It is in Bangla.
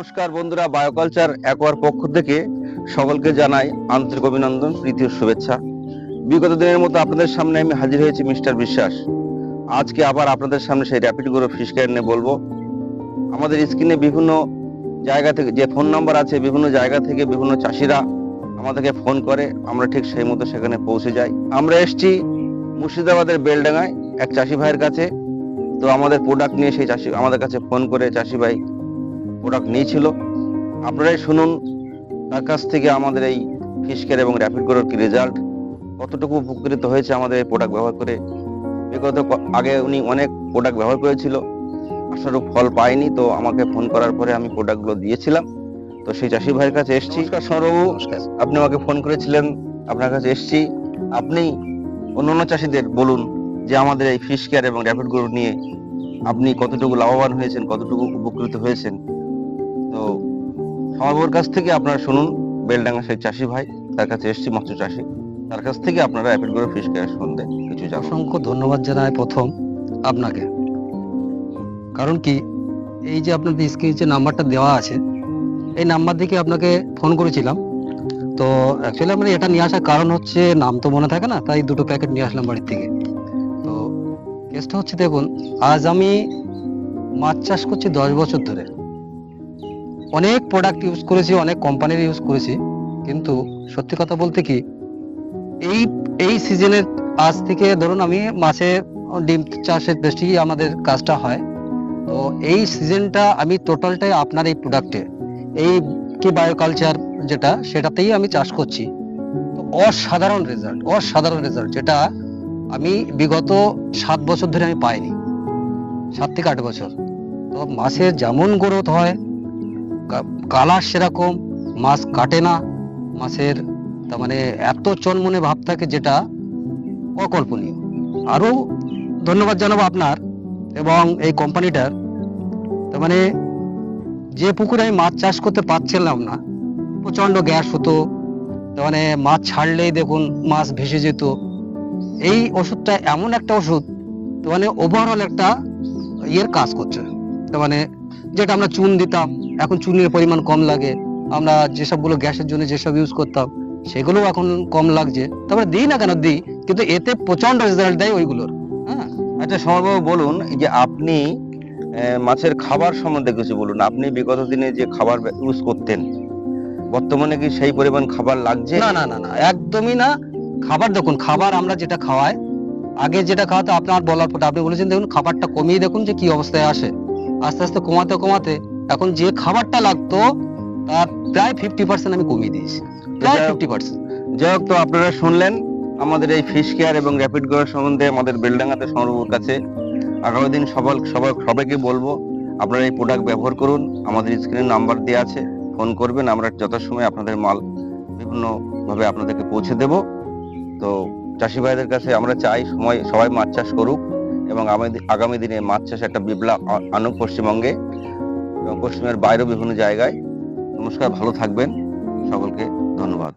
নমস্কার বন্ধুরা বায়োকালচার একবার পক্ষ থেকে সকলকে জানাই আন্তরিক অভিনন্দন, প্রীতি শুভেচ্ছা। বিগত দিনের মতো আপনাদের সামনে আমি হাজির হয়েছি মিস্টার বিশ্বাস। আজকে আবার আপনাদের সামনে সেই র্যাপিড গ্রো ফিশ কেয়ার নিয়ে বলব। আমাদের স্ক্রিনে বিভিন্ন জায়গা থেকে, যে ফোন নাম্বার আছে, বিভিন্ন জায়গা থেকে বিভিন্ন চাষিরা আমাদেরকে ফোন করে, আমরা ঠিক সেই মতো সেখানে পৌঁছে যাই। আমরা এসেছি মুর্শিদাবাদের বেলডাঙ্গায়, এক চাষি ভাইয়ের কাছে। তো আমাদের প্রোডাক্ট নিয়ে সেই চাষি, আমাদের কাছে ফোন করে চাষি ভাই প্রোডাক্ট নিয়েছিল। আপনারাই শুনুন তার কাছ থেকে আমাদের এই ফিশ কেয়ার এবং র্যাপিড গ্রোর কি রেজাল্ট কতটুকু উপকৃত হয়েছে আমাদের এই প্রোডাক্ট ব্যবহার করে। বিগত আগে উনি অনেক প্রোডাক্ট ব্যবহার করেছিল আশারও ফল পায়নি তো আমাকে ফোন করার পরে আমি প্রোডাক্টগুলো দিয়েছিলাম। তো সেই চাষি ভাইয়ের কাছে এসেছি। নমস্কার আপনি আমাকে ফোন করেছিলেন আপনার কাছে এসেছি। আপনি অন্যান্য চাষিদের বলুন যে আমাদের এই ফিশ কেয়ার এবং র্যাপিড গ্রো নিয়ে আপনি কতটুকু লাভবান হয়েছেন কতটুকু উপকৃত হয়েছেন। সমাবর কাছ থেকে আপনারা শুনুন, বেলডাঙ্গা সেই চাষি ভাই, তার কাছে এসেছি মৎস্য চাষি। তার কাছ থেকে আপনারা র্যাপিড করে ফিশ কেয়ার সম্বন্ধে কিছু অসংখ্য ধন্যবাদ জানাই প্রথম আপনাকে। কারণ কি, এই যে আপনাদের স্ক্রিনে যে নাম্বারটা দেওয়া আছে, এই নাম্বার থেকে আপনাকে ফোন করেছিলাম। তো অ্যাকচুয়ালি আমরা এটা নিয়ে আসার কারণ হচ্ছে, নাম তো মনে থাকে না, তাই দুটো প্যাকেট নিয়ে আসলাম বাড়ির থেকে। তো কেসটা হচ্ছে দেখুন, আজ আমি মাছ চাষ করছি দশ বছর ধরে। অনেক প্রোডাক্ট ইউজ করেছি, অনেক কোম্পানির ইউজ করেছি। কিন্তু সত্যি কথা বলতে কি, এই এই সিজনের আজ থেকে ধরুন আমি মাছে ডিম চাষের বেশি আমাদের কাজটা হয়। তো এই সিজনটা আমি টোটালটাই আপনার এই প্রোডাক্টে এই কি বায়োকালচার যেটা, সেটাতেই আমি চাষ করছি। তো অসাধারণ রেজাল্ট অসাধারণ রেজাল্ট যেটা আমি বিগত সাত বছর ধরে আমি পাইনি। সাত থেকে আট বছর। তো মাছের যেমন গ্রোথ হয় কালার সেরকম, মাছ কাটে না। মাছের, তার মানে এত চনমনে ভাব থাকে যেটা অকল্পনীয়। আরও ধন্যবাদ জানাব আপনার এবং এই কোম্পানিটার। তার মানে যে পুকুরে আমি মাছ চাষ করতে পারছিলাম না প্রচণ্ড গ্যাস হতো। তার মানে মাছ ছাড়লেই দেখুন মাছ ভেসে যেত। এই ওষুধটা এমন একটা ওষুধ, তার মানে ওভারঅল একটা ইয়ের কাজ করছে। তার মানে যেটা আমরা চুন দিতাম এখন চুনের পরিমাণ কম লাগে। আমরা যেসবগুলো গ্যাসের জন্য যেসব ইউজ করতাম সেগুলো এখন কম লাগছে। তারপরে দিই না কেন? দিই। কিন্তু এতে প্রচণ্ড রেজাল্ট দেয় ওইগুলোর। হ্যাঁ? আচ্ছা সমরবাবু বলুন যে আপনি মাছের খাবার সম্বন্ধে কিছু বলুন। আপনি বিগত দিনে যে খাবার ইউজ করতেন বর্তমানে কি সেই পরিমাণ খাবার লাগছে? না না না না একদমই না। খাবার দেখুন খাবার আমরা যেটা খাওয়াই আগে যেটা খাওয়াতো আপনার বলার পর আপনি বলেছেন দেখুন খাবারটা কমিয়ে দেখুন যে কি অবস্থায় আসে। আস্তে আস্তে কমাতে কমাতে এখন যে খাবারটা লাগতো তার প্রায় ফিফটি পার্সেন্ট আমি কমিয়ে দিয়েছি। প্রায় ফিফটি পার্সেন্ট যাই হোক তো আপনারা শুনলেন আমাদের এই ফিশ কেয়ার এবং র্যাপিড গ্রোয়ার সম্বন্ধে আমাদের বেলডাঙ্গাতে সমরবাবুর কাছে। আগামী দিন সবাই সবাই সবাইকে বলব আপনারা এই প্রোডাক্ট ব্যবহার করুন। আমাদের স্ক্রিনে নাম্বার দেওয়া আছে ফোন করবেন আমরা যথাসময়ে আপনাদের মাল বিভিন্নভাবে আপনাদেরকে পৌঁছে দেব। তো চাষি ভাইদের কাছে আমরা চাই সময় সবাই মাছ চাষ করুক এবং আমাদের আগামী দিনে মাছ চাষ একটা বিপ্লব আনুক পশ্চিমবঙ্গে। এবং পশ্চিমের বাইরেও বিভিন্ন জায়গায় নমস্কার ভালো থাকবেন। সকলকে ধন্যবাদ।